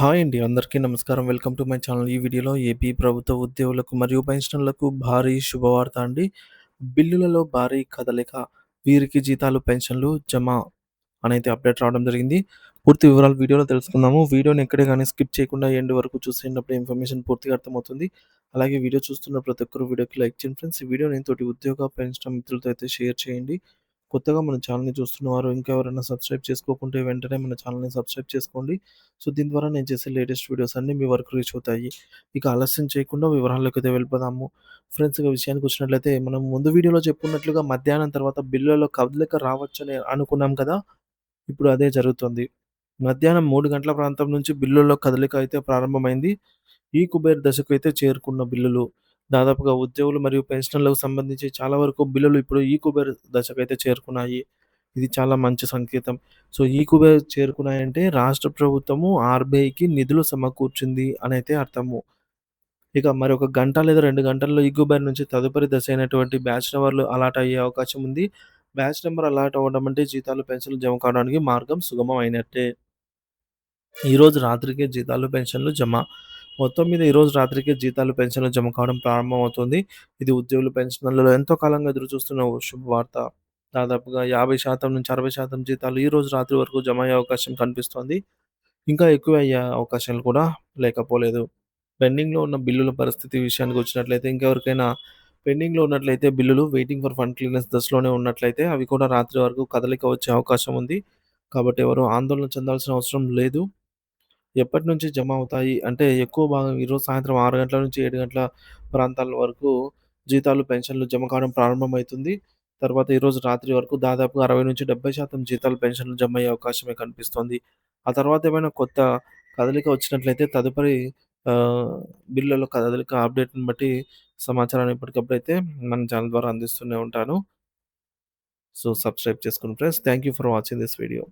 Hi అండి. అందరికీ నమస్కారం. Welcome to my channel. ఈ వీడియోలో ఏపీ ప్రభుత్వ ఉద్యోగులకు మరియు పెన్షనర్లకు భారీ శుభవార్త అండి. బిల్లులలో భారీ కదలిక. వీరికి జీతాలు, పెన్షన్లు జమ అనేది అప్డేట్ రావడం జరిగింది. పూర్తి వివరాలు వీడియోలో తెలుసుకుందాము. వీడియోని ఎక్కడే కానీ స్కిప్ చేయకుండా ఎండ్ వరకు చూసేటప్పుడు ఇన్ఫర్మేషన్ పూర్తిగా అర్థమవుతుంది. అలాగే వీడియో చూస్తున్న ప్రతి ఒక్కరు వీడియోకి లైక్ చేయండి ఫ్రెండ్స్. ఈ వీడియోని తోటి ఉద్యోగ, పెన్షన్ మిత్రులతో అయితే షేర్ చేయండి. కొత్తగా మన ఛానల్‌ని చూస్తున్నవారు ఇంకా ఎవరైనా సబ్స్క్రైబ్ చేసుకోకుంటే వెంటనే మన ఛానల్‌ని సబ్స్క్రైబ్ చేసుకోండి. సో, దీని ద్వారా నేను చేసే లేటెస్ట్ వీడియోస్ అన్నీ మీ వరకు రీచ్ అవుతాయి. ఇక ఆలస్యం చేయకుండా వివరాల్లోకైతే వెళ్ళిపోదాము. ఫ్రెండ్స్ ఇక విషయానికొచ్చినట్లయితే మనం ముందు వీడియోలో చెప్పుకున్నట్లుగా మధ్యాహ్నం తర్వాత బిల్లులలో కదలిక రావచ్చని అనుకున్నాం కదా! ఇప్పుడు అదే జరుగుతుంది. మధ్యాహ్నం మూడు గంటల ప్రాంతం నుంచి బిల్లుల్లో కదలిక అయితే ప్రారంభమైంది. ఈ కుబేర్ దశకు అయితే చేరుకున్న బిల్లులు. దాదాపుగా ఉద్యోగులు మరియు పెన్షన్లకు సంబంధించి చాలా వరకు బిల్లులు ఇప్పుడు ఈ కుబేర్ దశకైతే చేరుకున్నాయి. ఇది చాలా మంచి సంకేతం. సో, ఈ కుబేర్ చేరుకున్నాయంటే రాష్ట్ర ప్రభుత్వము ఆర్‌బీఐకి నిధులు సమకూర్చింది అనైతే అర్థము. ఇక మరొక గంట లేదా రెండు గంటల్లో ఈ నుంచి తదుపరి దశ అయినటువంటి బ్యాచ్ నెంబర్లు అలాట్ అయ్యే అవకాశం ఉంది. బ్యాచ్ నెంబర్ అలాట్ అవ్వడం అంటే జీతాలు, పెన్షన్లు జమ కావడానికి మార్గం సుగమం అయినట్టే. ఈరోజు రాత్రికే జీతాలు, పెన్షన్లు జమ. మొత్తం మీద ఈరోజు రాత్రికే జీతాలు, పెన్షన్లు జమ కావడం ప్రారంభమవుతుంది. ఇది ఉద్యోగులు, పెన్షన్లలో ఎంతో కాలంగా ఎదురుచూస్తున్న చూస్తున్న శుభవార్త. దాదాపుగా 50%-60% జీతాలు ఈ రోజు రాత్రి వరకు జమ అయ్యే అవకాశం కనిపిస్తోంది. ఇంకా ఎక్కువ అయ్యే అవకాశాలు కూడా లేకపోలేదు. పెండింగ్‌లో ఉన్న బిల్లుల పరిస్థితి విషయానికి వచ్చినట్లయితే ఇంకెవరికైనా పెండింగ్‌లో ఉన్నట్లయితే బిల్లులు వెయిటింగ్ ఫర్ ఫండ్ క్లియరెన్స్ దశలోనే ఉన్నట్లయితే అవి కూడా రాత్రి వరకు కదలిక వచ్చే అవకాశం ఉంది. కాబట్టి ఎవరు ఆందోళన చెందాల్సిన అవసరం లేదు. ఎప్పటి నుంచి జమ అవుతాయి అంటే ఎక్కువ భాగం ఈరోజు సాయంత్రం 6 గంటల నుంచి 7 గంటల ప్రాంతాల వరకు జీతాలు, పెన్షన్లు జమ కావడం ప్రారంభమవుతుంది. తర్వాత ఈరోజు రాత్రి వరకు దాదాపుగా 60-70% జీతాలు, పెన్షన్లు జమ అయ్యే అవకాశమే కనిపిస్తోంది. ఆ తర్వాత ఏమైనా కొత్త కదలిక వచ్చినట్లయితే తదుపరి ఆహ్, బిల్లుల కదలిక అప్డేట్‌ని బట్టి సమాచారాన్ని ఎప్పటికప్పుడైతే మన ఛానల్ ద్వారా అందిస్తూనే ఉంటాను. సో, సబ్స్క్రైబ్ చేసుకుని friends. Thank you for watching this video.